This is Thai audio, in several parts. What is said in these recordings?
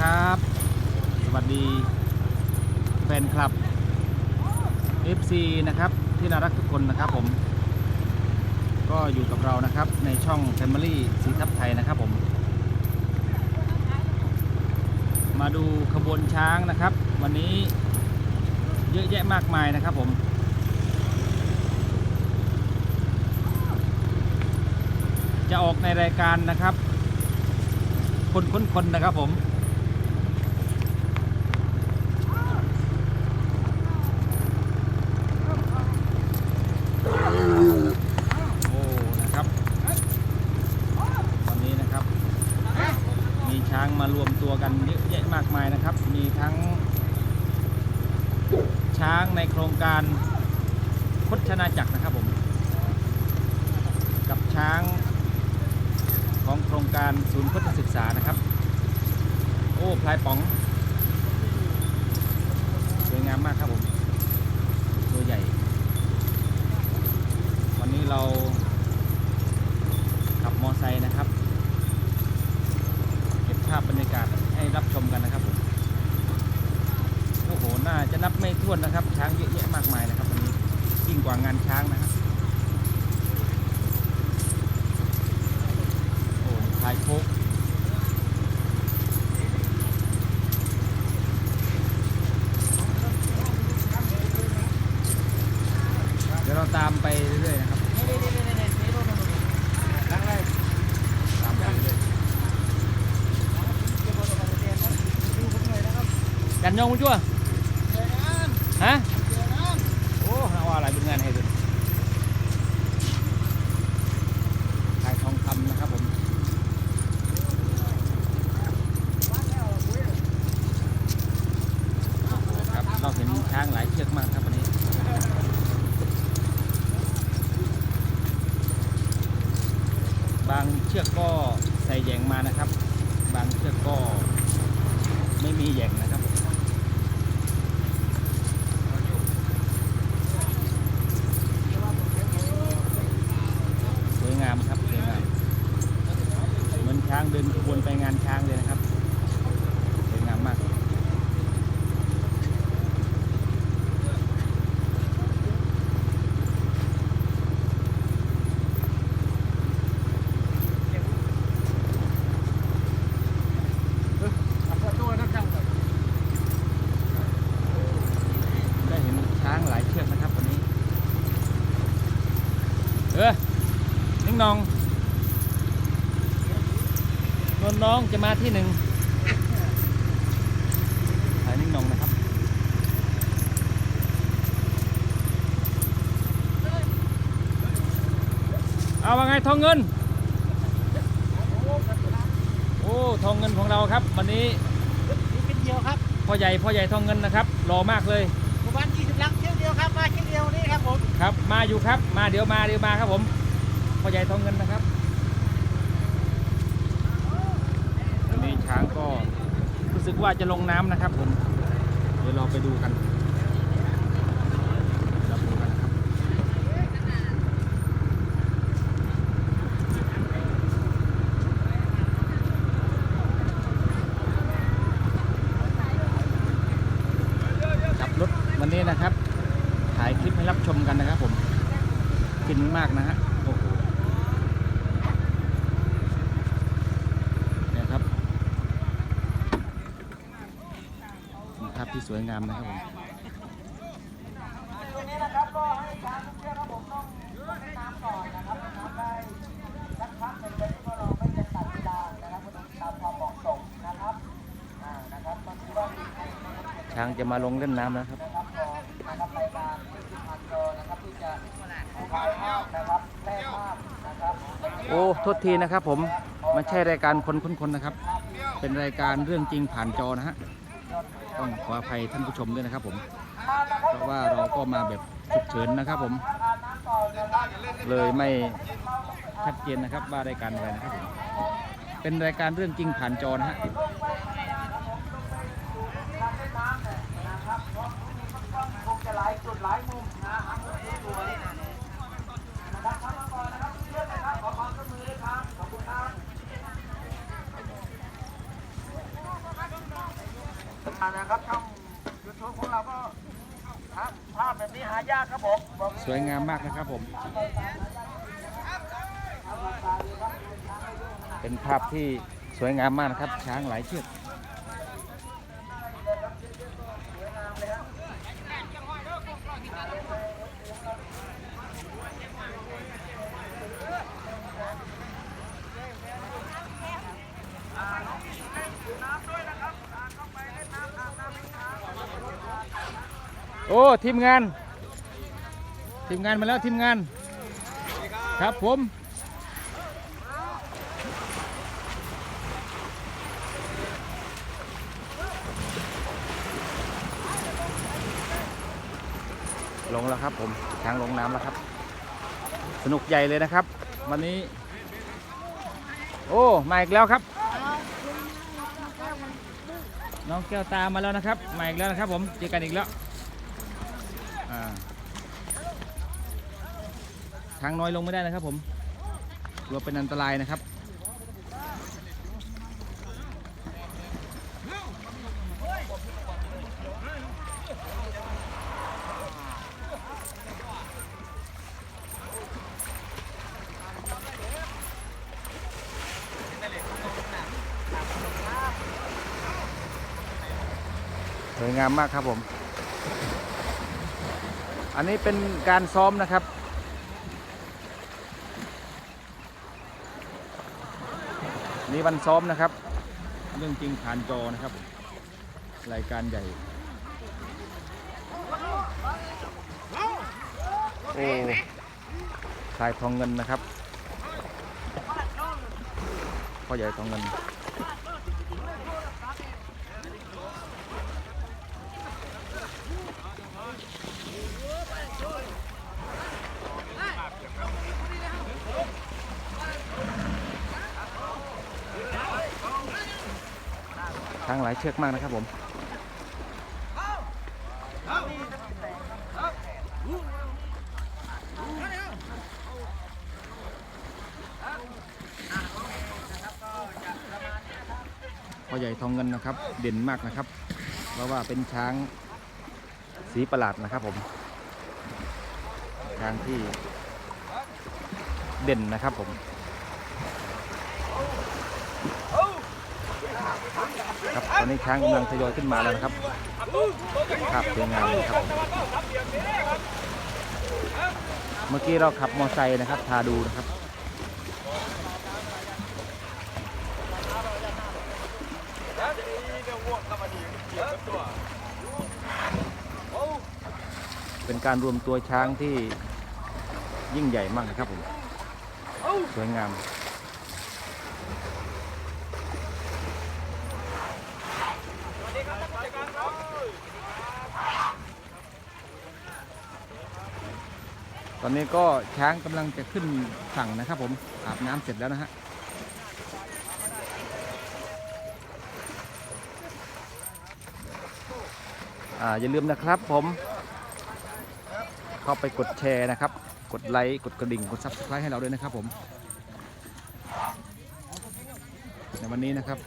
ครับ สวัสดีแฟนคลับ FC นะครับที่น่ารักทุกคนนะครับผม ก็อยู่กับเรานะครับในช่อง Family สีทับไทยนะครับผม มาดูขบวนช้างนะครับ วันนี้เยอะแยะมากมายนะครับผมจะออกในรายการนะครับ คนคนคนนะครับผม โอ้ นะครับ ตอนนี้นะครับ มีช้างมารวมตัวกันเยอะแยะมากมายนะครับ มีทั้ง ช้างในโค รงการคดชนาจักรนะครับผม กับช้างของโครงการศูนย์พุทธศึกษานะครับ โอ้พลายป๋อง สวยงามมากครับผม ตัวใหญ่ วันนี้เราขับมอไซค์นะครับ เก็บภาพบรรยากาศให้รับชมกันนะครับผม โอ้โห น่าจะนับ ไม่ถ้วนนะครับ ช้างเยอะแยะมากมายนะครับวันนี้ยิ่งกว่างานช้างนะครับโอ้พายโคกเดี๋ยวเราตามไปเรื่อยๆนะครับตามไปเรื่อยๆกันยองคุณชั่วฮะ โอ้เอาอะไรเป็นงานให้ดูขายทองคำนะครับผม ครับ เราเห็นช้างหลายเชือกมากครับวันนี้ บางเชือกก็ใส่แยงมานะครับ บางเชือกก็ไม่มีแยงนะครับ สวยงามครับสวยงามเหมือนช้างเดินขบวนไปงานช้างเลยนะครับสวยงามมาก ได้เห็น ช้างหลายเชือกนะครับวันนี้ เออนิ่งนองนนน้องจะมาที่หนึ่งสายนิ่งนองนะครับเอาว่าไงทองเงิน โอ้ทองเงินของเราครับ วันนี้นี่เป็นเดียวครับพ่อใหญ่พ่อใหญ่ทองเงินนะครับรอมากเลยประมาณ20ลังเที่ ยวครับมาเที่เดียวนี่ครับผมครับ มาอยู่ครับ มาเดี๋ยวมาเดี๋ยวมาครับผมพ่อใหญ่ทองเงินนะครับวันนี้ช้างก็รู้สึกว่าจะลงน้ำนะครับผม เดี๋ยวเราไปดูกันเราดูกันครับขับรถวันนี้นะครับ ถ่ายคลิปให้รับชมกันนะครับผมฟินมากนะฮะโอ้โหเนี่ยครับมีภาพที่สวยงามนะครับผมช่วงนี้นะครับก็ให้ช้างทุกเชือกครับผมต้องต้องให้น้ำก่อนนะครับน้ำได้สักพักหนึ่งโดยที่ว่าเราไม่จำกัดเวลานะครับก็ต้องตามความเหมาะสมนะครับอ่านะครับบางทีว่ามีให้นะครับช้างจะมาลงเล่นน้ำแล้วครับรอนะครับ โอ้โทษทีนะครับผมไม่ใช่รายการคนคนคนนะครับ เป็นรายการเรื่องจริงผ่านจอนะฮะต้องขออภัยท่านผู้ชมด้วยนะครับผม เพราะว่าเราก็มาแบบฉุกเฉินนะครับผม เลยไม่ชัดเจนนะครับว่ารายการอะไรนะครับผมเป็นรายการเรื่องจริงผ่านจอนะฮะ คงจะหลายจุดหลายมุมนะหามุมสวยๆนะครับทำมาก่อนนะครับเชื่อนะครับขอความร่วมมือด้วยครับขอบคุณครับ นะครับช่องยูทูบของเราก็ภาพแบบนี้หายากครับผมบอกสวยงามมากนะครับผม เป็นภาพที่สวยงามมากนะครับ ช้างหลายเชือก โอ้ทีมงาน ทีมงานมาแล้วทีมงาน ครับผมลงแล้วครับผมช้างลงน้ำแล้วครับ สนุกใหญ่เลยนะครับ วันนี้ โอ้มาอีกแล้วครับ น้องแก้วตามาแล้วนะครับมาอีกแล้วนะครับผมเจอกันอีกแล้วอ่า ทางน้อยลงไม่ได้นะครับผมกลัวเป็นอันตรายนะครับสวยงามมากครับผม อันนี้เป็นการซ้อมนะครับ นี่วันซ้อมนะครับ เรื่องจริงผ่านจอนะครับ รายการใหญ่โอ้ชายทองเงินนะครับพ่อใหญ่ทองเงิน ทางหลายเชือกมากนะครับผมพ่อใหญ่ทองเงินนะครับ เด่นมากนะครับ เพราะว่าเป็นช้างสีประหลาดนะครับผม ช้างที่เด่นนะครับผม ครับ ตอนนี้ช้างกำลังทยอยขึ้นมาแล้วนะครับภาพสวยงามเลยครับ เมื่อกี้เราขับมอเตอร์ไซค์นะครับพาดูนะครับเป็นการรวมตัวช้างที่ยิ่งใหญ่มากนะครับผม สวยงาม ตอนนี้ก็ช้างกำลังจะขึ้นฝั่งนะครับ ผมอาบน้ำเสร็จแล้วนะฮะอย่าลืมนะครับผม เข้าไปกดแชร์นะครับ กดไลค์กดกระดิ่งกด subscribe ให้เราด้วยนะครับผม ในวันนี้นะครับ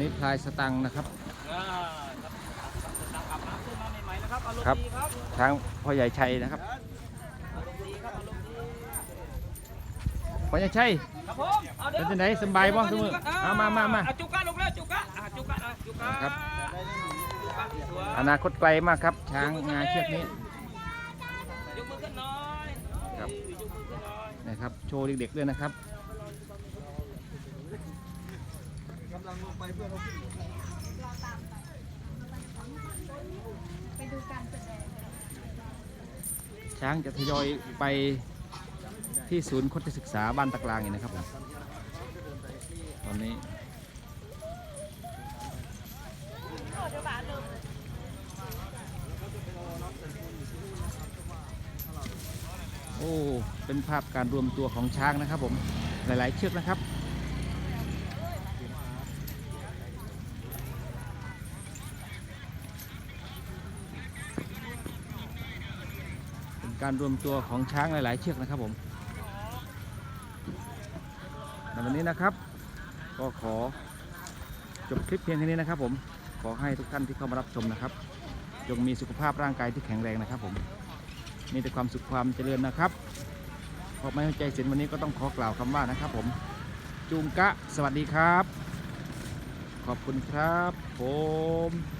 นี้พลายสตังนะครับ ครับช้างพ่อใหญ่ชัยนะครับพ่อใหญ่ชัยครับผมเอาเดี๋เป็นวจังไดสบายบ้างทุกมือเอามามามาจุกะลงแล้วจุกะจุกะจุกะครับ อนาคตไกลมากครับ ช้างงาเชือกนี้ยกมือขึ้นหน่อยครับนะครับ โชว์เด็กๆด้วยนะครับ ช้างจะทยอยไปที่ศูนย์คดศึกษาบ้านตะกลางอีกนะครับผมตอนนี้โอ้ เป็นภาพการรวมตัวของช้างนะครับผม หลาย ๆ เชือกนะครับ เป็น การรวมตัวของช้างหลาย ๆ เชือกนะครับผมในวันนี้นะครับ ก็ขอจบคลิปเพียงแค่นี้นะครับ ผมขอให้ทุกท่านที่เข้ามารับชมนะครับจงมีสุขภาพร่างกายที่แข็งแรงนะครับ ผมมีแต่ความสุขความเจริญนะครับขอบไม่เข้าใจเสินวันนี้ก็ต้องขอกล่าวคำว่านะครับผมจุงกะ สวัสดีครับ ขอบคุณครับผม